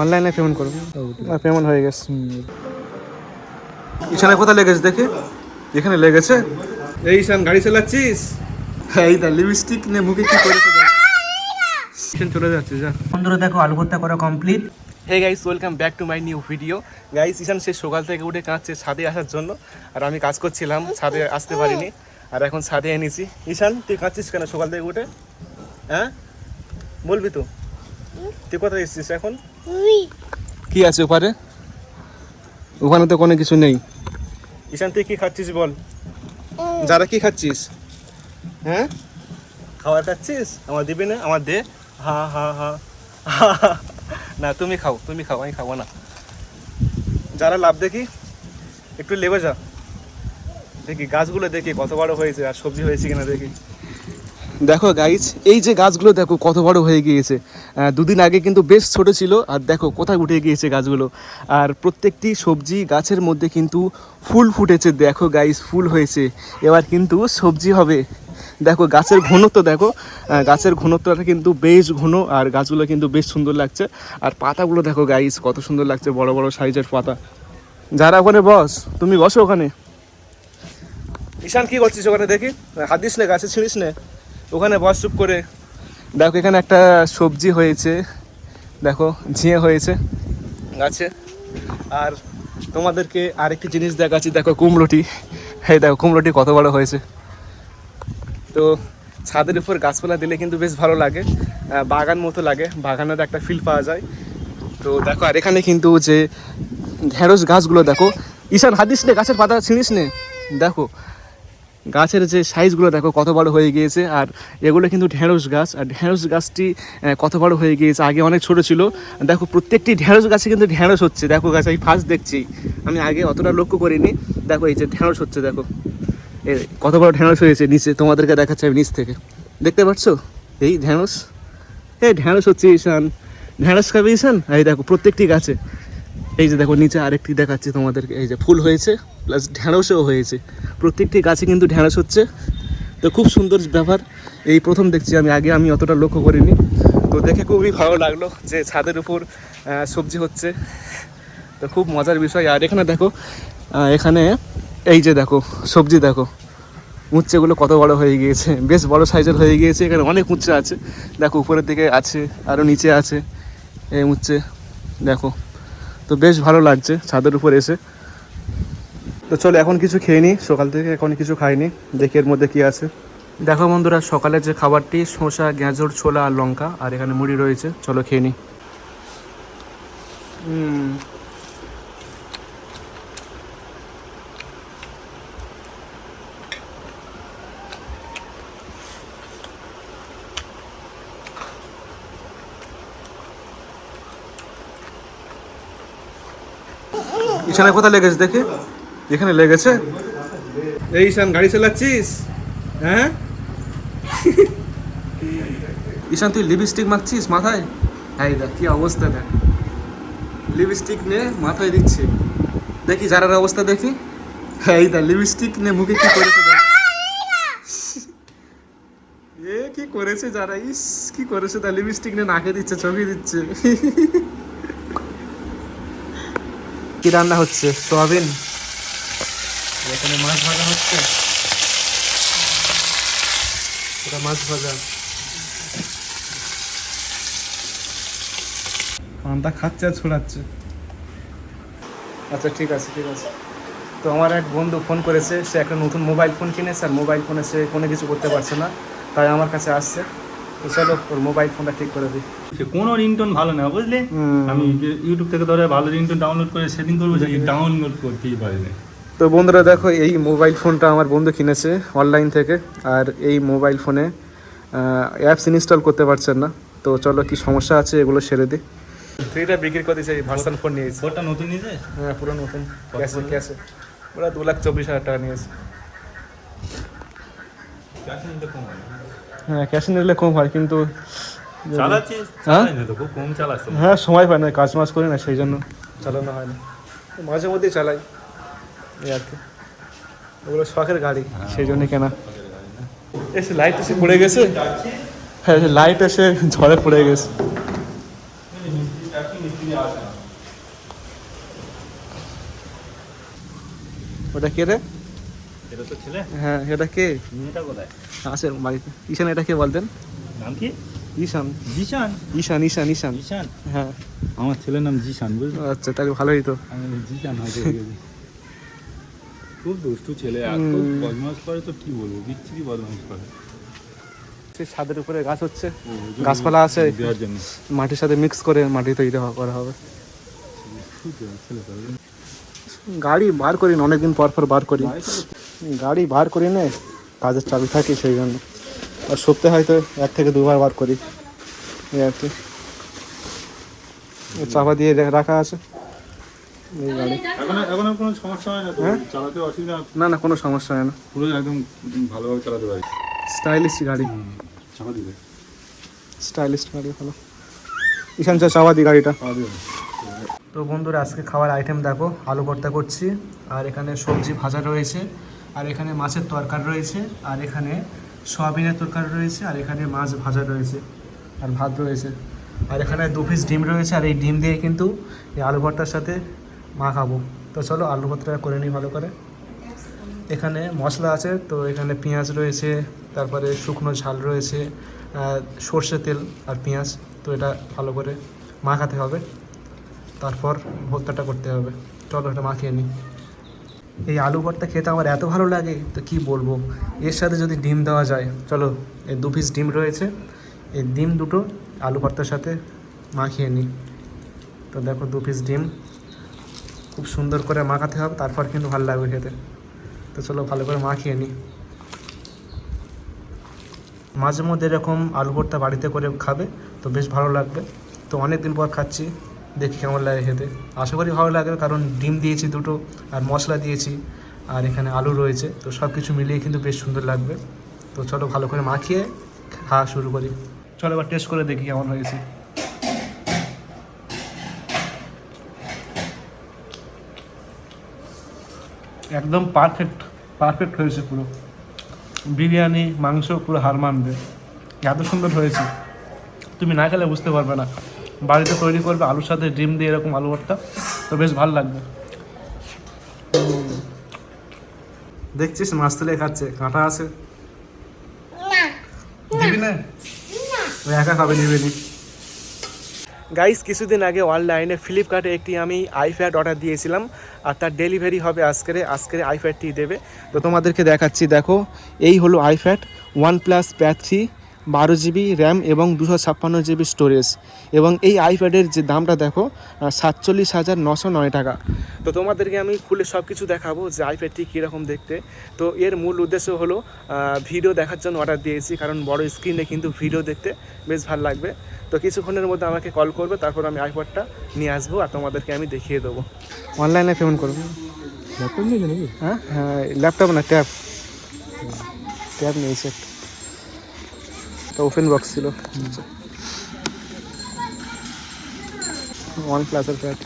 অনলাইনে পেমেন্ট করব। পেমেন্ট হয়ে গেছে। ঈশানে কোথায় লেগেছে দেখি? এখানে লেগেছে? এই ঈশান গাড়ি চালাচ্ছিস? এই দা লিপস্টিক নে মুখে কি করেছে দেখ। ঈশান চলে যাচ্ছে যা। বন্ধুরা দেখো আলু ভর্তা করা complete hey guys welcome back to my new video guys Ishan সে সকাল থেকে উঠে কাঁদছে ছাদে আসার জন্য। আর আমি কাজ করছিলাম ছাদে আসতে পারিনি। আর এখন ছাদে এনেছি। ঈশান তুই কাঁদছিস কেন সকাল থেকে উঠে? হ্যাঁ? বলবি তো। তুই কোথায় এসেছিস এখন? কি আছে ওপারে? ওখানে তো কোনো কিছু নেই। ঈশান তুই কি খাচ্ছিস বল? যারা কি খাচ্ছিস? হ্যাঁ? খাবার খাচ্ছিস? আমার দিবি না? আমার দে। হা হা হা। না তুমি খাও তুমি খাও আমি খাব না। যারা লাভ দেখি একটু লেবে যা। দেখি গাছগুলো দেখি কত বড় হয়েছে আর সবজি হয়েছে কিনা দেখি। দেখো গাইজ এই যে গাছগুলো দেখো কত বড় হয়ে গিয়েছে। দুদিন আগে কিন্তু বেশ ছোট ছিল, আর দেখো কোথায় উঠে গিয়েছে গাছগুলো। আর প্রত্যেকটি সবজি গাছের মধ্যে কিন্তু ফুল ফুটেছে, দেখো গাইজ ফুল হয়েছে। এবার কিন্তু সবজি হবে। দেখো গাছের ঘনত্ব দেখো গাছের ঘনত্বটা কিন্তু বেশ ঘন, আর গাছগুলো কিন্তু বেশ সুন্দর লাগছে। আর পাতাগুলো দেখো গাইজ কত সুন্দর লাগছে, বড় বড় সাইজের পাতা। যারা ওখানে বস, তুমি বসো ওখানে। ঈশান, কি করছিস ওখানে দেখি? হাত দিস না, গাছে ছিঁড়িস নে। ওখানে বস, চুপ করে। দেখো, এখানে একটা সবজি হয়েছে। দেখো, ঝিঙে হয়েছে। গাছে আর তোমাদেরকে আরেকটি জিনিস দেখাচ্ছি। দেখো, কুমড়োটি। হ্যাঁ দেখো, কুমড়োটি কত বড় হয়েছে। তো ছাদের উপর গাছপালা দিলে কিন্তু বেশ ভালো লাগে। বাগান মতো লাগে। বাগানের একটা ফিল পাওয়া যায়। তো দেখো, আর এখানে কিন্তু যে ঢেঁড়স গাছগুলো, দেখো। ঈশান, হাদিস নে, গাছের পাতা ছিঁড়িস নে। দেখো গাছের যে সাইজগুলো দেখো কত বড় হয়ে গিয়েছে, আর এগুলো কিন্তু ঢেঁড়স গাছ, আর ঢেঁড়স গাছটি কত বড় হয়ে গিয়েছে, আগে অনেক ছোট ছিল। দেখো প্রত্যেকটি ঢেঁড়স গাছে কিন্তু ঢেঁড়স হচ্ছে। দেখো গাছ আমি ফার্স্ট দেখছি। আমি আগে অতটা লক্ষ্য করিনি। দেখো এই যে ঢেঁড়স হচ্ছে, দেখো। এ কত বড় ঢেঁড়স হয়েছে নিচে, তোমাদেরকে দেখাচ্ছে আমি নিচ থেকে। দেখতে পাচ্ছ? এই ঢেঁড়স। এই ঢেঁড়স হচ্ছে ঈশান। ঢেঁড়স খাবে ঈশান? এই দেখো প্রত্যেকটি গাছে। এই যে দেখো, নিচে আরেকটি দেখাচ্ছি তোমাদেরকে। এই যে ফুল হয়েছে প্লাস ঢেঁড়সও হয়েছে। প্রত্যেকটি গাছে কিন্তু ঢেঁড়স হচ্ছে। তো খুব সুন্দর ব্যাপার এই প্রথম দেখছি আমি, আগে আমি অতটা লক্ষ্য করিনি। তো দেখে খুবই ভালো লাগল যে ছাদের উপর সবজি হচ্ছে। তো খুব মজার বিষয়। আর এখানে দেখো এখানে এই যে দেখো, সবজি দেখো। উচ্ছেগুলো কত বড় হয়ে গিয়েছে। বেশ বড় সাইজের হয়ে গিয়েছে। এখানে অনেক উচ্চে আছে। দেখো, উপরের দিকে আছে আরও নিচে আছে। এই উচ্চে, দেখো। তো বেশ ভালো লাগছে ছাদের উপর এসে। তো চলো এখন কিছু খেয়ে নি, সকাল থেকে এখন কিছু খাইনি, দেখি এর মধ্যে কি আছে। দেখো বন্ধুরা সকালে যে খাবারটি, শসা গ্যাঁজর ছোলা আর লঙ্কা, আর এখানে মুড়ি রয়েছে, চলো খেয়ে নিই হুম। ঈশানে কোথায় লেগেছে, দেখি। এখানে লেগেছে। এই ঈশান, গাড়ি চালাচ্ছিস? হ্যাঁ? ঈশান, তুই লিপস্টিক মাখছিস মাথায়? এই দেখ, কি অবস্থা দেখ। লিপস্টিক নে মাথায় দিচ্ছে। দেখি যারার অবস্থা দেখি। এই দেখ লিপস্টিক নে মুখে কি করেছে এ কি করেছে যারা? ইস, কি করেছে? তা লিপস্টিক নে নাকে দিচ্ছে, চোখে দিচ্ছে। কি রান্না হচ্ছে? সোয়াবিন? এখানে মাছ ভাজা হচ্ছে। এটা মাছ ভাজা। পান্তা খাচ্ছে আর ছোড়াচ্ছে। আচ্ছা ঠিক আছে ঠিক আছে। তো আমার এক বন্ধু ফোন করেছে সে একটা নতুন মোবাইল ফোন কিনেছে আর মোবাইল ফোনে সে কোনো কিছু করতে পারছে না তাই আমার কাছে আসছে। তো চলো ওর মোবাইল ফোনটা ঠিক করে দিই সে কোনো রিংটোন ভালো না বুঝলি? আমি ইউটিউব থেকে ধরে ভালো রিংটোন ডাউনলোড করে সেটিং করব যে ডাউনলোড করতেই পারিনি তো বন্ধুরা দেখো এই মোবাইল ফোনটা আমার বন্ধু কিনেছে অনলাইন থেকে আর এই মোবাইল ফোনে অ্যাপস ইনস্টল করতে পারছেন না। তো চলো কি সমস্যা আছে এগুলো সেরে দিই। থ্রিটা বিক্রি করে দিয়েছে এই ভার্সান ফোন নিয়েছে ফোনটা নতুন নিয়েছে? হ্যাঁ পুরো নতুন। ক্যাশে ক্যাশে ওরা দু লাখ চব্বিশ হাজার টাকা নিয়েছে। হ্যাঁ ক্যাশে নিলে কম হয় কিন্তু চালাচ্ছিস হ্যাঁ? খুব কম চালাচ্ছ। হ্যাঁ সময় পায় না কাজ মাজ করি না সেই জন্য চালানো হয় না। মাঝে মধ্যেই চালাই। এই আর কি। ওগুলো শখের গাড়ি। সেই জন্য কেনা। এসে লাইট এসে পড়ে গেছে? হ্যাঁ লাইট এসে ঝড়ে পড়ে গেছে। ওটা কে রে? এটা তো ছেলে হ্যাঁ এটা কে? মেয়েটা কোথায়? আছে বাড়িতে। ঈশান এটা কে বলতেন? নাম কি? ঈশান। জিশান ঈশান ঈশান ঈশান। জিশান হ্যাঁ। আমার ছেলের নাম জিশান বুঝলি? আচ্ছা তাহলে ভালোই তো। জিশান হয়তো হয়ে খুব দুষ্টু ছেলে এত বদমাস করে তো কি বলব? বিচ্ছিরি বদমাস করে। সে ছাদের উপরে গাছ হচ্ছে। গাছপালা আছে। দেওয়ার জন্য। মাটির সাথে মিক্স করে মাটি তৈরি করা হবে। গাড়ি বার করি অনেকদিন পর পর বার করি। গাড়ি বার করি না কাজের চাবি থাকে সেই জন্য। আর সপ্তাহে হয়তো এক থেকে দুবার বার করি। এই আর কি। চাপা দিয়ে রাখা আছে। এই গাড়ি। কোনো সমস্যা হয় না হ্যাঁ? চালাতে অসুবিধা? না না কোনো সমস্যা হয় না। পুরো একদম ভালোভাবে চালাতে পারি। স্টাইলিশ গাড়ি। চাপা দিবে স্টাইলিশ গাড়ি ভালো। ঈশান চা চাপা দি গাড়িটা। তো বন্ধুরা আজকে খাওয়ার আইটেম দেখো আলু ভর্তা করছি। আর এখানে সবজি ভাজা রয়েছে। আর এখানে মাছের তরকারি রয়েছে, আর এখানে সয়াবিনের তরকারি রয়েছে, আর এখানে মাছ ভাজা রয়েছে, আর ভাত রয়েছে। আর এখানে দু পিস ডিম রয়েছে, আর এই ডিম দিয়ে কিন্তু এই আলু ভর্তার সাথে মা খাব। তো চলো আলু ভর্তাটা করে নিই ভালো করে। এখানে মশলা আছে, তো এখানে পেঁয়াজ রয়েছে, তারপরে শুকনো ঝাল রয়েছে সর্ষে তেল আর পেঁয়াজ, তো এটা ভালো করে মাখাতে হবে। তারপর ভর্তাটা করতে হবে। চলো এটা মাখিয়ে নিই। এই আলু ভর্তা খেতে আমার এত ভালো লাগে, তো কি বলব? এর সাথে যদি ডিম দেওয়া যায়, চলো এই দু পিস ডিম রয়েছে। এই ডিম দুটো, আলু ভর্তার সাথে মাখিয়ে নিই। তো দেখো, দু পিস ডিম। খুব সুন্দর করে মাখাতে হবে, তারপর কিন্তু ভালো লাগবে খেতে। তো চলো, ভালো করে মাখিয়ে নিই। মাঝে মধ্যে এরকম আলু ভর্তা বাড়িতে করে খাবে, তো বেশ ভালো লাগবে। তো অনেক দিন পর খাচ্ছি। দেখি কেমন লাগে খেতে। আশা করি ভালো লাগবে, কারণ ডিম দিয়েছি দুটো, আর মশলা দিয়েছি, আর এখানে আলু রয়েছে, তো সব কিছু মিলিয়ে কিন্তু বেশ সুন্দর লাগবে। তো চলো ভালো করে মাখিয়ে খাওয়া শুরু করি। চলো এবার টেস্ট করে দেখি কেমন হয়েছে। একদম পারফেক্ট পারফেক্ট হয়েছে পুরো। বিরিয়ানি, মাংস পুরো হার মানবে। এত সুন্দর হয়েছে। তুমি না খেলে বুঝতে পারবে না। বাড়িতে তৈরি করবে আলুর সাথে ডিম দিয়ে এরকম আলু ভর্তা। তো বেশ ভালো লাগবে। দেখছিস মাছ তুলে খাচ্ছে। কাঁটা আছে। দিবি না? একা খাবে নিবি নি। গাইস কিছুদিন আগে অনলাইনে ফ্লিপকার্টে একটি আমি আইপ্যাড অর্ডার দিয়েছিলাম আর তার ডেলিভারি হবে আজকের। আজকের আইপ্যাডটি দেবে। তো তোমাদেরকে দেখাচ্ছি দেখো এই হলো iPad OnePlus pad three বারো জিবি র্যাম এবং দুশো ছাপ্পান্ন জিবি স্টোরেজ। এবং এই আইপ্যাডের যে দামটা দেখো সাতচল্লিশ হাজার নশো নয় টাকা। তো তোমাদেরকে আমি খুলে সব কিছু দেখাবো যে আইপ্যাডটি কীরকম দেখতে। তো এর মূল উদ্দেশ্য হলো ভিডিও দেখার জন্য অর্ডার দিয়েছি কারণ বড় স্ক্রিনে কিন্তু ভিডিও দেখতে বেশ ভালো লাগবে। তো কিছুক্ষণের মধ্যে আমাকে কল করবে তারপর আমি আইপ্যাডটা নিয়ে আসব আর তোমাদেরকে আমি দেখিয়ে দেবো। অনলাইনে পেমেন্ট করব? ল্যাপটপ নিয়ে নাকি হ্যাঁ? হ্যাঁ ল্যাপটপ না ট্যাব ট্যাব নিয়েছে একটা। ওপেন বক্স ছিল। ওয়ান প্লাসের pad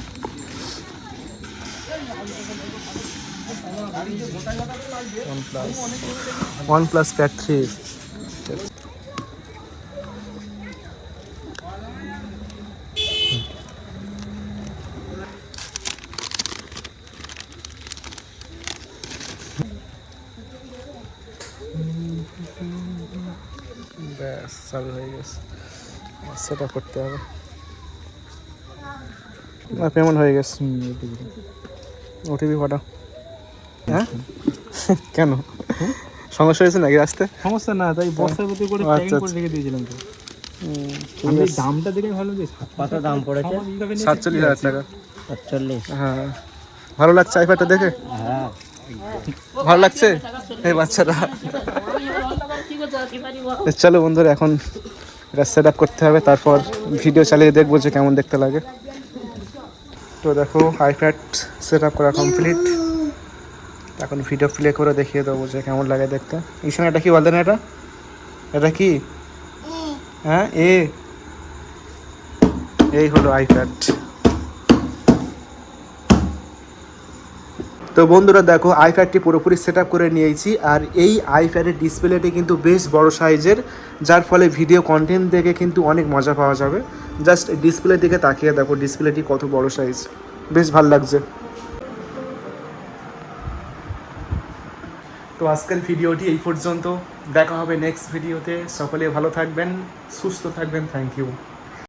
OnePlus OnePlus pad three ব্যাস চালু হয়ে গেছে সেটা করতে হবে। না পেমেন্ট হয়ে গেছে। ওটিপি কটা হ্যাঁ? কেন? সমস্যা হয়েছে নাকি আসতে? সমস্যা না তাই বস্তার প্রতি করে প্যাকিং আচ্ছা, করে রেখে দিয়েছিলাম তো। আমি দামটা দেখে ভালো যে কত দাম পড়েছে? সাতচল্লিশ হাজার টাকা। সাতচল্লিশ। হ্যাঁ। ভালো লাগছে দেখে? হ্যাঁ। ভালো লাগছে? এই বাচ্চারা। চলো বন্ধুরা এখন এটা সেট আপ করতে হবে তারপর ভিডিও চালিয়ে দেখব যে কেমন দেখতে লাগে। তো দেখো আইপ্যাড সেট আপ করা কমপ্লিট এখন ভিডিও প্লে করে দেখিয়ে দেবো যে কেমন লাগে দেখতে। ঈশান এটা কি বলতেন এটা? এটা কি? হ্যাঁ এ। এই হলো আইপ্যাড তো বন্ধুরা দেখো আইপ্যাডটি পুরোপুরি সেট করে নিয়েছি, আর এই আইপ্যাডের ডিসপ্লেটি কিন্তু বেশ বড় সাইজের যার ফলে ভিডিও কন্টেন্ট দেখে কিন্তু অনেক মজা পাওয়া যাবে। জাস্ট ডিসপ্লে দিকে তাকিয়ে দেখো ডিসপ্লেটি কত বড় সাইজ বেশ ভালো লাগছে। তো আজকের ভিডিওটি এই পর্যন্ত। দেখা হবে নেক্সট ভিডিওতে সকলে ভালো থাকবেন, সুস্থ থাকবেন। Thank you